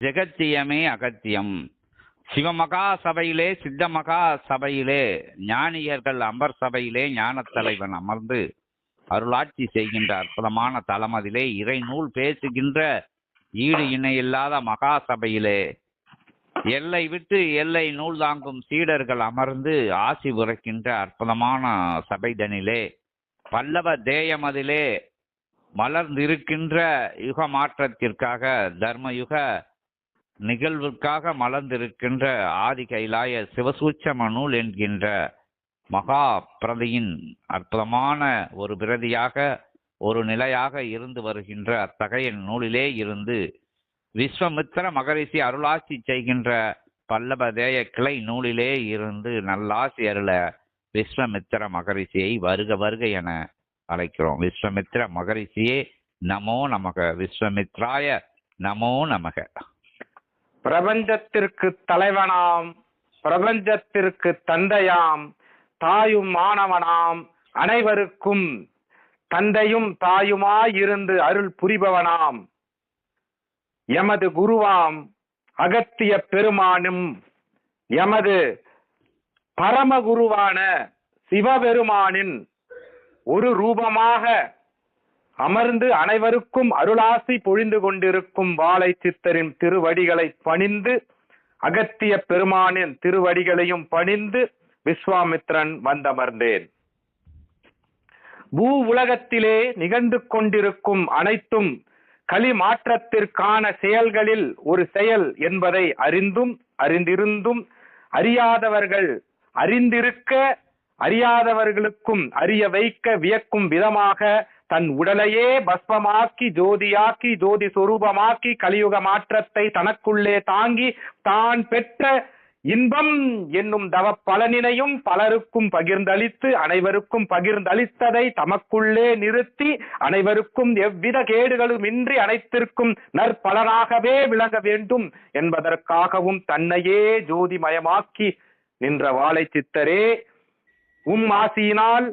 ஜெகத்தியமே அகத்தியம். சிவமகா சபையிலே சித்த மகா சபையிலே ஞானியர்கள் அம்பர் சபையிலே ஞான தலைவன் அமர்ந்து அருளாட்சி செய்கின்ற அற்புதமான தலமதிலே இறை நூல் பேசுகின்ற ஈடு இணையில்லாத மகா சபையிலே எல்லை விட்டு எல்லை நூல் தாங்கும் சீடர்கள் அமர்ந்து ஆசி உரைக்கின்ற அற்புதமான சபைதனிலே பல்லவ தேயமதிலே மலர்ந்திருக்கின்ற யுக மாற்றத்திற்காக தர்மயுக நிகழ்வுக்காக மலர்ந்திருக்கின்ற ஆதி கைலாய சிவசூட்சம நூல் என்கின்ற மகா பிரதியின் அற்புதமான ஒரு பிரதியாக ஒரு நிலையாக இருந்து வருகின்ற அத்தகைய நூலிலே இருந்து விஸ்வமித்திர மகரிஷி அருளாசி செய்கின்ற பல்லபதேய கிளை நூலிலே இருந்து நல்லாசி அருள விஸ்வமித்திர மகரிஷியை வருக வருக என அழைக்கிறோம். விஸ்வமித்திர மகரிஷியே நமோ நமக. விஸ்வமித்ராய நமோ நமக. பிரபஞ்சத்திற்கு தலைவனாம் பிரபஞ்சத்திற்கு தந்தையாம் தாயும் மாணவனாம் அனைவருக்கும் தந்தையும் தாயுமாயிருந்து அருள் புரிபவனாம். எமது குருவாம் அகத்திய பெருமானும் எமது பரமகுருவான சிவபெருமானின் ஒரு ரூபமாக அமர்ந்து அனைவருக்கும் அருளாசி பொழிந்து கொண்டிருக்கும் வாழை சித்தரின் திருவடிகளை பணிந்து அகத்திய பெருமானின் திருவடிகளையும் பணிந்து விஸ்வாமித்ரன் வந்தமர்ந்தேன். பூ உலகத்திலே நிகழ்ந்து கொண்டிருக்கும் அனைத்தும் களி மாற்றத்திற்கான செயல்களில் ஒரு செயல் என்பதை அறிந்தும் அறிந்திருந்தும் அறியாதவர்கள் அறிந்திருக்க அறியாதவர்களுக்கும் அறிய வைக்க வியக்கும் விதமாக தன் உடலையே பஸ்மமாக்கி ஜோதியாக்கி ஜோதி சொரூபமாக்கி கலியுக மாற்றத்தை தனக்குள்ளே தாங்கி தான் பெற்ற இன்பம் என்னும் தவ பலனினையும் பலருக்கும் பகிர்ந்தளித்து அனைவருக்கும் பகிர்ந்தளித்ததை தமக்குள்ளே நிறுத்தி அனைவருக்கும் எவ்வித கேடுகளும் இன்றி அனைத்திற்கும் நற்பலனாகவே விளங்க வேண்டும் என்பதற்காகவும் தன்னையே ஜோதிமயமாக்கி நின்ற வாழை சித்தரே உம் ஆசியினால்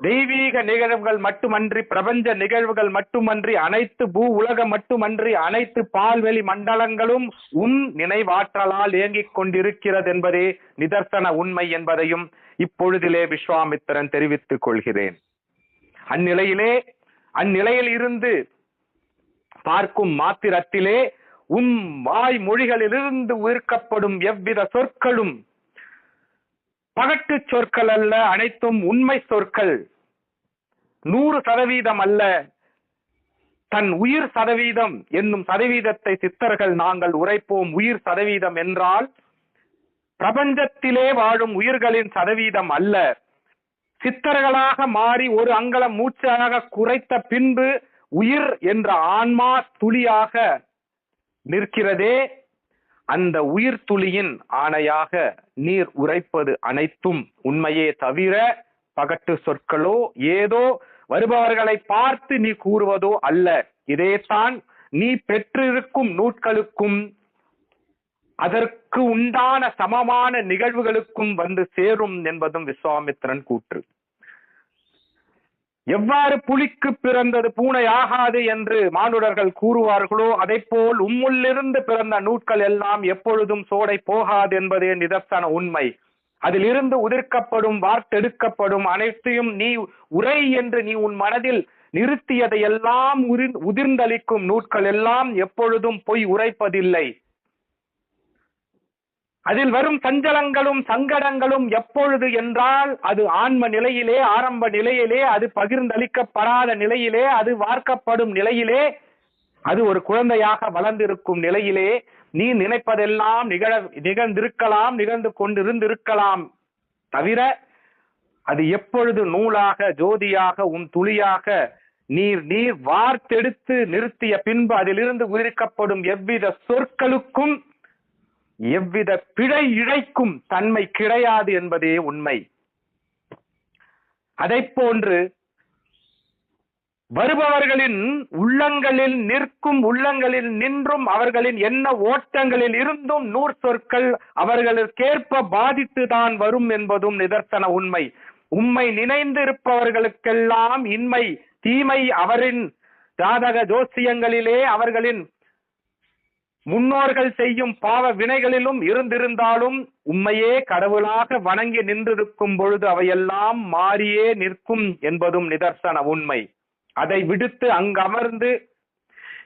தெய்வீக நிகழ்வுகள் மட்டுமன்றி பிரபஞ்ச நிகழ்வுகள் மட்டுமன்றி அனைத்து பூ உலகம் மட்டுமன்றி அனைத்து பால்வெளி மண்டலங்களும் உன் நினைவாற்றலால் இயங்கிக் கொண்டிருக்கிறது என்பதே நிதர்சன உண்மை என்பதையும் இப்பொழுதிலே விஸ்வாமித்திரன் தெரிவித்துக் கொள்கிறேன். அந்நிலையிலே அந்நிலையில் இருந்து பார்க்கும் மாத்திரத்திலே உம் வாய் மொழிகளிலிருந்து உயிர்க்கப்படும் எவ்வித சொற்களும் பகட்டு சொற்கள் அல்ல அனைத்தும் உண்மை சொற்கள். நூறு சதவீதம் அல்ல. தன் உயிர் சதவீதம் என்னும் சதவீதத்தை சித்தர்கள் நாங்கள் உரைப்போம். உயிர் சதவீதம் என்றால் பிரபஞ்சத்திலே வாழும் உயிர்களின் சதவீதம் அல்ல. சித்தர்களாக மாறி ஒரு அங்கலம் மூச்சாக குறைத்த பின்பு உயிர் என்ற ஆன்மா துளியாக நிற்கிறதே. அந்த உயிர் துளியின் ஆணையாக நீர் உரைப்பது அனைத்தும் உண்மையே தவிர பகட்டு சொற்களோ ஏதோ வருபவர்களை பார்த்து நீ கூறுவதோ அல்ல. இதேதான் நீ பெற்றிருக்கும் நூட்களுக்கும் அதற்கு உண்டான சமமான நிகழ்வுகளுக்கும் வந்து சேரும் என்பதும் விஸ்வாமித்திரன் கூற்று. எவ்வாறு புலிக்கு பிறந்தது பூனை ஆகாது என்று மானுடர்கள் கூறுவார்களோ அதை போல் உம்முள்ளிருந்து பிறந்த நூட்கள் எல்லாம் எப்பொழுதும் சோடை போகாது என்பதே நிதர்சன உண்மை. அதிலிருந்து உதிர்க்கப்படும் வார்த்தெடுக்கப்படும் அனைத்தையும் நீ உரை என்று நீ உன் மனதில் நிறுத்தியதை எல்லாம் உதிர்ந்தளிக்கும் நூட்கள் எல்லாம் எப்பொழுதும் பொய் உரைப்பதில்லை. அதில் வரும் சஞ்சலங்களும் சங்கடங்களும் எப்பொழுது என்றால் அது ஆன்ம நிலையிலே ஆரம்ப நிலையிலே அது பகிர்ந்தளிக்கப்படாத நிலையிலே அது வார்க்கப்படும் நிலையிலே அது ஒரு குழந்தையாக வளர்ந்திருக்கும் நிலையிலே நீ நினைப்பதெல்லாம் நிகழ நிகழ்ந்திருக்கலாம் நிகழ்ந்து கொண்டிருந்திருக்கலாம். தவிர அது எப்பொழுது நூலாக ஜோதியாக உன் துளியாக நீர் நீர் வார்த்தெடுத்து நிறுத்திய பின்பு அதிலிருந்து உயிர்க்கப்படும் எவ்வித சொற்களுக்கும் எவ்வித பிழை இழைக்கும் தன்மை கிடையாது என்பதே உண்மை. அதை போன்று வருபவர்களின் உள்ளங்களில் நிற்கும் உள்ளங்களில் நின்றும் அவர்களின் எண்ண ஓட்டங்களில் இருந்தும் நூற் சொற்கள் அவர்களுக்கேற்ப பாதித்து தான் வரும் என்பதும் நிதர்சன உண்மை. உண்மை நினைந்திருப்பவர்களுக்கெல்லாம் இன்மை தீமை அவரின் ஜாதக ஜோசியங்களிலே அவர்களின் முன்னோர்கள் செய்யும் பாவ வினைகளிலும் இருந்திருந்தாலும் உண்மையே கடவுளாக வணங்கி நின்றிருக்கும் பொழுது அவையெல்லாம் மாறியே நிற்கும் என்பதும் நிதர்சன உண்மை. அதை விடுத்து அங்கமர்ந்து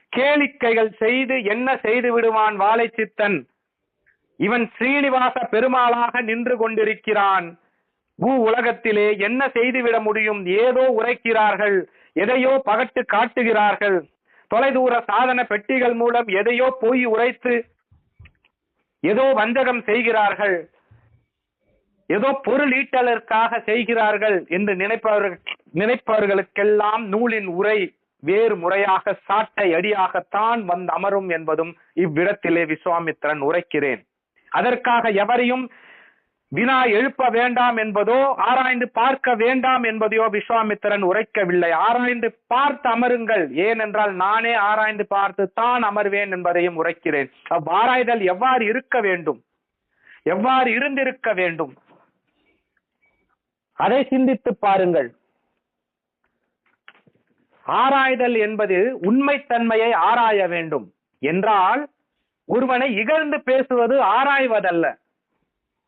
கேளிக்கைகள் செய்து என்ன செய்து விடுவான் வாழைச்சித்தன்? இவன் ஸ்ரீனிவாச பெருமாளாக நின்று கொண்டிருக்கிறான். பூ உலகத்திலே என்ன செய்துவிட முடியும்? ஏதோ உரைக்கிறார்கள் எதையோ பகட்டு காட்டுகிறார்கள். தொலைதூர சாதன பெட்டிகள் மூலம் எதையோ போய் உரைத்து ஏதோ வஞ்சகம் செய்கிறார்கள். ஏதோ பொருள் ஈட்டலருக்காக செய்கிறார்கள் என்று நினைப்பவர்கள் நினைப்பவர்களுக்கெல்லாம் நூலின் உரை வேறு முறையாக சாட்டை அடியாகத்தான் வந்து அமரும் என்பதும் இவ்விடத்திலே விஸ்வாமித்திரன் உரைக்கிறேன். அதற்காக எவரையும் வினா எழுப்ப வேண்டாம் என்பதோ ஆராய்ந்து பார்க்க வேண்டாம் என்பதையோ விஸ்வாமித்திரன் உரைக்கவில்லை. ஆராய்ந்து பார்த்து அமருங்கள். ஏனென்றால் நானே ஆராய்ந்து பார்த்து தான் அமர்வேன் என்பதையும் உரைக்கிறேன். அவ்வாராய்தல் எவ்வாறு இருக்க வேண்டும்? எவ்வாறு இருந்திருக்க வேண்டும்? அதை சிந்தித்து பாருங்கள். ஆராய்தல் என்பது உண்மைத்தன்மையை ஆராய வேண்டும். என்றால் ஒருவனை இகழ்ந்து பேசுவது ஆராய்வதல்ல.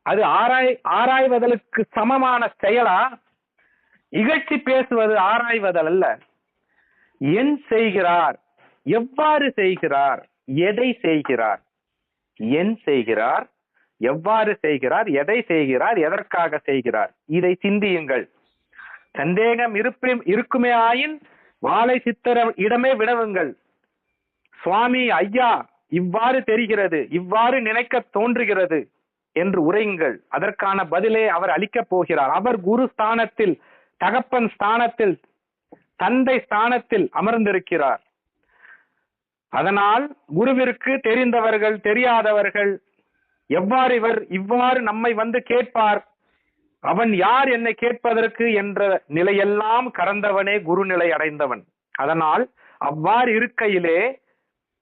அது ஆராய் ஆராய்வதற்கு சமமான செயலா? இகழ்ச்சி பேசுவது ஆராய்வதல் அல்ல. என் செய்கிறார் எவ்வாறு செய்கிறார் எதை செய்கிறார்? என் செய்கிறார் எவ்வாறு செய்கிறார் எதை செய்கிறார் எதற்காக செய்கிறார்? இதை சிந்தியுங்கள். சந்தேகம் இருப்பே இருக்குமே ஆயின் வாழை சித்தர இடமே விடவுங்கள் சுவாமி ஐயா இவ்வாறு தெரிகிறது இவ்வாறு நினைக்க தோன்றுகிறது. என்று உரையுங்கள். அதற்கான பதிலே அவர் அளிக்கப் போகிறார். அவர் குரு ஸ்தானத்தில் தகப்பன் ஸ்தானத்தில் தந்தை ஸ்தானத்தில் அமர்ந்திருக்கிறார். அதனால் குருவிற்கு தெரிந்தவர்கள் தெரியாதவர்கள் எவ்வாறு இவர் இவ்வாறு நம்மை வந்து கேட்பார்? அவன் யார் என்னை கேட்பதற்கு என்ற நிலையெல்லாம் கறந்தவனே குருநிலை அடைந்தவன். அதனால் அவ்வாறு இருக்கையிலே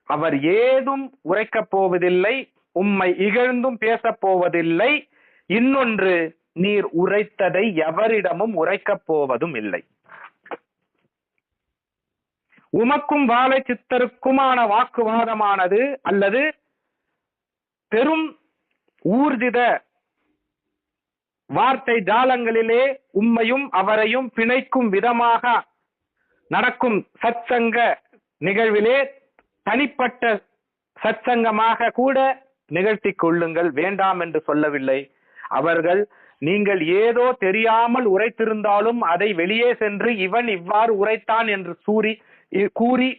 அவர் ஏதும் உரைக்கப் போவதில்லை. உம்மை இகழ்ந்தும் பேசப் போவதில்லை. இன்னொன்று நீர் உரைத்ததை எவரிடமும் உரைக்கப் போவதும் இல்லை. உமக்கும் வாழை சித்தருக்குமான வாக்குவாதமானது அல்லது பெரும் ஊர்ஜித வார்த்தை ஜாலங்களிலே உம்மையும் அவரையும் பிணைக்கும் விதமாக நடக்கும் சத்சங்க நிகழ்விலே தனிப்பட்ட சத்சங்கமாக கூட நிகழ்த்தி கொள்ளுங்கள் வேண்டாம் என்று சொல்லவில்லை. அவர்கள் நீங்கள் ஏதோ தெரியாமல் உரைத்திருந்தாலும் அதை வெளியே சென்று இவன் இவ்வாறு உரைத்தான் என்று சூறி கூறி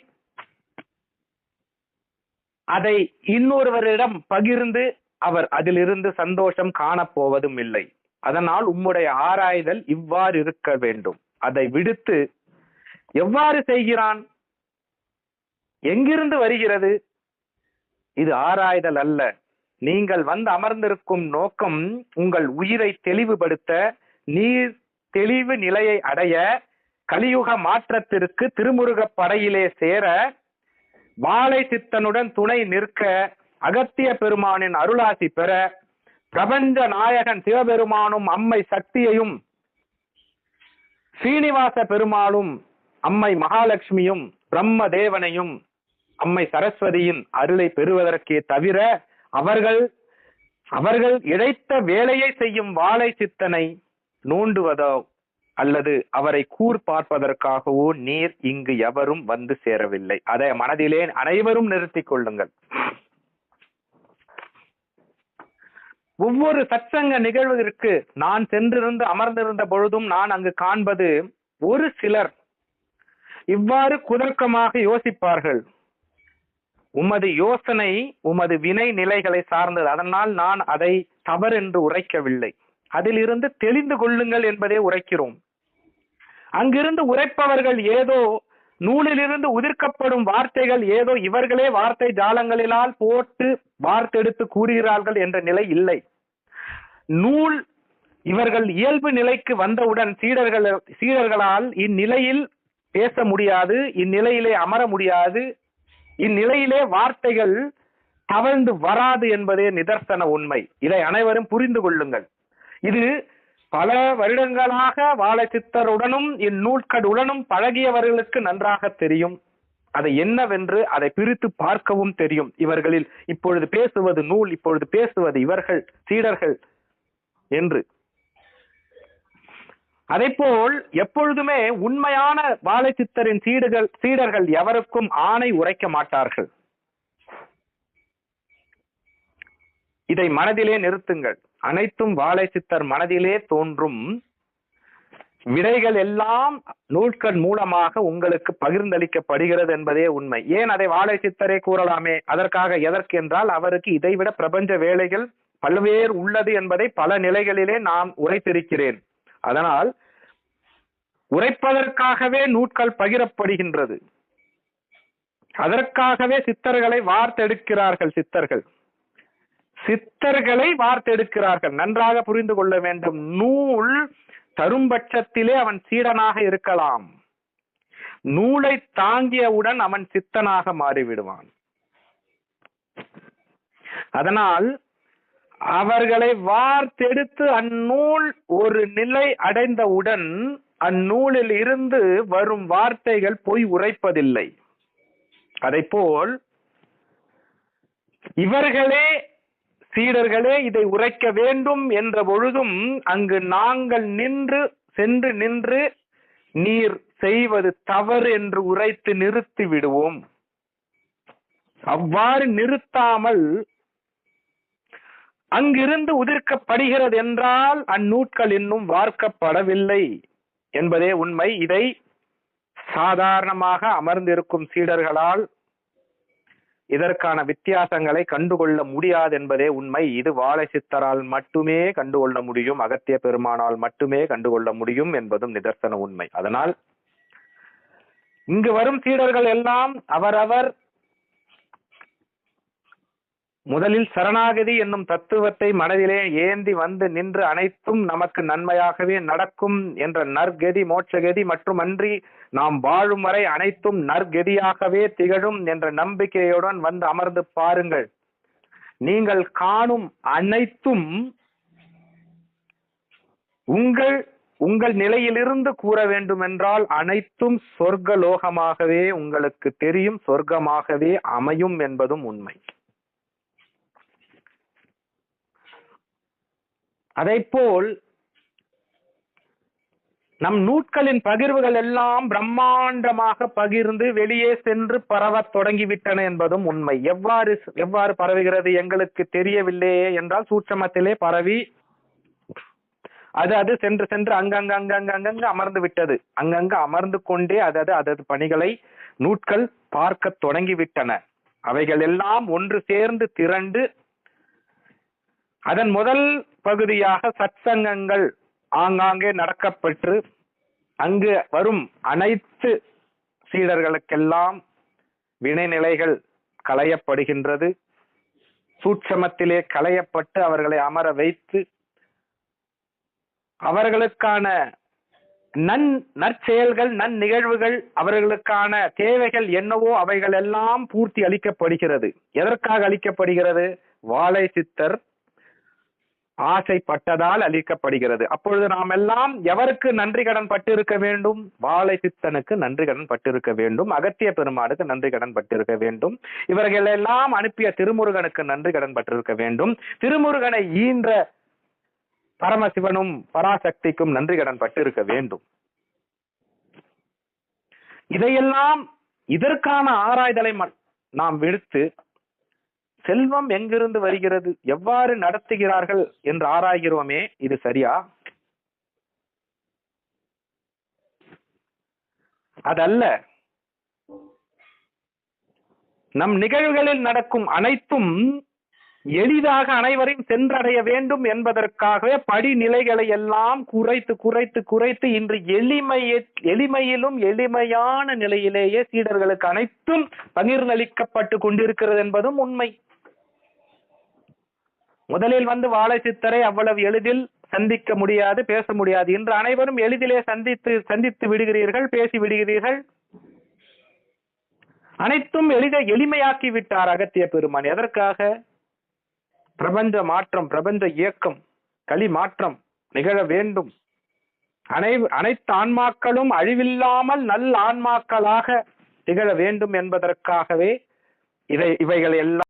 அதை இன்னொருவரிடம் பகிர்ந்து அவர் அதிலிருந்து சந்தோஷம் காணப்போவதும் இல்லை. அதனால் உம்முடைய ஆராய்தல் இவ்வாறு இருக்க வேண்டும். அதை விடுத்து எவ்வாறு செய்கிறான்? எங்கிருந்து வருகிறது? இது ஆராய்தல் அல்ல. நீங்கள் வந்து அமர்ந்திருக்கும் நோக்கம் உங்கள் உயிரை தெளிவுபடுத்த நீர் தெளிவு நிலையை அடைய கலியுக மாற்றத்திற்கு திருமுருகப் படையிலே சேர வாழை சித்தனுடன் துணை நிற்க அகத்திய பெருமானின் அருளாசி பெற பிரபஞ்ச நாயகன் சிவபெருமானும் அம்மை சக்தியையும் ஸ்ரீனிவாச பெருமாளும் அம்மை மகாலட்சுமியும் பிரம்ம தேவனையும் அம்மை சரஸ்வதியின் அருளை பெறுவதற்கே தவிர அவர்கள் அவர்கள் இழைத்த வேலையை செய்யும் வாழை சித்தனை நோண்டுவதோ அல்லது அவரை கூர் பார்ப்பதற்காகவோ நீர் இங்கு எவரும் வந்து சேரவில்லை. அதை மனதிலே அனைவரும் நிறுத்திக் கொள்ளுங்கள். ஒவ்வொரு சச்சங்க நிகழ்விற்கு நான் சென்றிருந்து அமர்ந்திருந்த பொழுதும் நான் அங்கு காண்பது ஒரு சிலர் இவ்வாறு குதர்க்கமாக யோசிப்பார்கள். உமது யோசனை உமது வினை நிலைகளை சார்ந்தது. அதனால் நான் அதை தவறென்று உரைக்கவில்லை. அதிலிருந்து தெளிந்து கொள்ளுங்கள் என்பதை உரைக்கிறோம். அங்கிருந்து உரைப்பவர்கள் ஏதோ நூலிலிருந்து உதிர்க்கப்படும் வார்த்தைகள் ஏதோ இவர்களே வார்த்தை ஜாலங்களினால் போட்டு வார்த்தெடுத்து கூறுகிறார்கள் என்ற நிலை இல்லை. நூல் இவர்கள் இயல்பு நிலைக்கு வந்தவுடன் சீடர்கள் சீடர்களால் இந்நிலையில் பேச முடியாது இந்நிலையிலே அமர முடியாது இந்நிலையிலே வார்த்தைகள் தவழ்ந்து வராது என்பதே நிதர்சன உண்மை. இதை அனைவரும் புரிந்து கொள்ளுங்கள். இது பல வருடங்களாக வாழச்சித்தருடனும் இந்நூற்கடுடனும் பழகியவர்களுக்கு நன்றாக தெரியும். அதை என்னவென்று அதை பிரித்து பார்க்கவும் தெரியும். இவர்களில் இப்பொழுது பேசுவது நூல் இப்பொழுது பேசுவது இவர்கள் சீடர்கள் என்று. அதைப்போல் எப்பொழுதுமே உண்மையான வாழைச்சித்தரின் சீடுகள் சீடர்கள் எவருக்கும் ஆணை உரைக்க மாட்டார்கள். இதை மனதிலே நிறுத்துங்கள். அனைத்தும் வாழைச்சித்தர் மனதிலே தோன்றும். விடைகள் எல்லாம் நூல்கள் மூலமாக உங்களுக்கு பகிர்ந்தளிக்கப்படுகிறது என்பதே உண்மை. ஏன் அதை வாழை சித்தரே கூறலாமே? அதற்காக எதற்கு என்றால் அவருக்கு இதைவிட பிரபஞ்ச வேலைகள் பல்வேறு உள்ளது என்பதை பல நிலைகளிலே நான் உரைத்திருக்கிறேன். அதனால் உரைப்பதற்காகவே நூட்கள் பகிரப்படுகின்றது. அதற்காகவே சித்தர்களை வார்த்தெடுக்கிறார்கள் சித்தர்கள். சித்தர்களை வார்த்தெடுக்கிறார்கள். நன்றாக புரிந்து கொள்ள வேண்டும். நூல் தரும்பட்சத்திலே அவன் சீடனாக இருக்கலாம். நூலை தாங்கியவுடன் அவன் சித்தனாக மாறிவிடுவான். அதனால் அவர்களை வார்த்தெடுத்து அந்நூல் ஒரு நிலை அடைந்தவுடன் அந்நூலில் இருந்து வரும் வார்த்தைகள் பொய் உரைப்பதில்லை. அதைப்போல் இவர்களே சீடர்களே இதை உரைக்க வேண்டும் என்ற பொழுதும் அங்கு நாங்கள் நின்று சென்று நின்று நீர் செய்வது தவறு என்று உரைத்து நிறுத்தி விடுவோம். அவ்வாறு நிறுத்தாமல் அங்கிருந்து உதிர்க்கப்படுகிறது என்றால் அந்நூட்கள் இன்னும் வார்க்கப்படவில்லை என்பதே உண்மை. இதை சாதாரணமாக அமர்ந்திருக்கும் சீடர்களால் இதற்கான வித்தியாசங்களை கண்டுகொள்ள முடியாது என்பதே உண்மை. இது வாழை சித்தரால் மட்டுமே கண்டுகொள்ள முடியும் அகத்திய பெருமானால் மட்டுமே கண்டுகொள்ள முடியும் என்பதும் நிதர்சன உண்மை. அதனால் இங்கு வரும் சீடர்கள் எல்லாம் அவரவர் முதலில் சரணாகதி என்னும் தத்துவத்தை மனதிலே ஏந்தி வந்து நின்று அனைத்தும் நமக்கு நன்மையாகவே நடக்கும் என்ற நற்கதி மோட்சகதி மற்றும் அன்றி நாம் வாழும் வரை அனைத்தும் நற்கதியாகவே திகழும் என்ற நம்பிக்கையுடன் வந்து அமர்ந்து பாருங்கள். நீங்கள் காணும் அனைத்தும் உங்கள் உங்கள் நிலையிலிருந்து கூற வேண்டுமென்றால் அனைத்தும் சொர்க்கலோகமாகவே உங்களுக்கு தெரியும் சொர்க்கமாகவே அமையும் என்பதும் உண்மை. அதைப்போல் நம் நூட்களின் பகிர்வுகள் எல்லாம் பிரம்மாண்டமாக பகிர்ந்து வெளியே சென்று பரவத் தொடங்கிவிட்டன என்பதும் உண்மை. எவ்வாறு எவ்வாறு பரவுகிறது எங்களுக்கு தெரியவில்லையே என்றால் சூட்சமத்திலே பரவி அது அது சென்று சென்று அங்கங்க அங்கங்க அங்கங்கு அமர்ந்து விட்டது. அங்கங்க அமர்ந்து கொண்டே அதது அதது பணிகளை நூட்கள் பார்க்க தொடங்கிவிட்டன. அவைகள் எல்லாம் ஒன்று சேர்ந்து திரண்டு அதன் முதல் பகுதியாக சத்சங்கங்கள் ஆங்காங்கே நடக்கப்பெற்று அங்கு வரும் அனைத்து சீடர்களுக்கெல்லாம் வினைநிலைகள் களையப்படுகின்றது. சூட்சமத்திலே களையப்பட்டு அவர்களை அமர வைத்து அவர்களுக்கான நன் நற்செயல்கள் நன் நிகழ்வுகள் அவர்களுக்கான தேவைகள் என்னவோ அவைகள் எல்லாம் பூர்த்தி அளிக்கப்படுகிறது. எதற்காக அளிக்கப்படுகிறது? வாழை சித்தர் ஆசைப்பட்டதால் அளிக்கப்படுகிறது அப்பொழுது நாம் எல்லாம் எவருக்கு நன்றி கடன் பட்டிருக்க வேண்டும்? வாழை சித்தனுக்கு நன்றி கடன் பட்டிருக்க வேண்டும். அகத்திய பெருமாளுக்கு நன்றி கடன் பட்டிருக்க வேண்டும். இவர்கள் எல்லாம் அனுப்பிய திருமுருகனுக்கு நன்றி கடன் பட்டிருக்க வேண்டும். திருமுருகனை ஈன்ற பரமசிவனும் பராசக்திக்கும் நன்றி கடன் பட்டிருக்க வேண்டும். இதையெல்லாம் இதற்கான ஆராய்தலை ம- நாம் விடுத்து செல்வம் எங்கிருந்து வருகிறது? எவ்வாறு நடத்துகிறார்கள் என்று ஆராய்கிறோமே இது சரியா? அதல்ல நம் நிகழ்வுகளில் நடக்கும் அனைத்தும் எளிதாக அனைவரையும் சென்றடைய வேண்டும் என்பதற்காகவே படிநிலைகளை எல்லாம் குறைத்து குறைத்து குறைத்து இன்று எளிமையை எளிமையிலும் எளிமையான நிலையிலேயே சீடர்களுக்கு அனைத்தும் பகிர்ந்தளிக்கப்பட்டு கொண்டிருக்கிறது என்பதும் உண்மை. முதலில் வந்து வாழை சித்தரை அவ்வளவு எளிதில் சந்திக்க முடியாது பேச முடியாது. இன்று அனைவரும் எளிதிலே சந்தித்து சந்தித்து விடுகிறீர்கள் பேசி விடுகிறீர்கள். அனைத்தும் எளித எளிமையாக்கி விட்டார் அகத்திய பெருமான். எதற்காக? பிரபஞ்ச மாற்றம் பிரபஞ்ச இயக்கம் களி மாற்றம் நிகழ வேண்டும். அனை அனைத்து ஆன்மாக்களும் அழிவில்லாமல் நல்ல ஆன்மாக்களாக திகழ வேண்டும் என்பதற்காகவே இதை இவைகள் எல்லாம்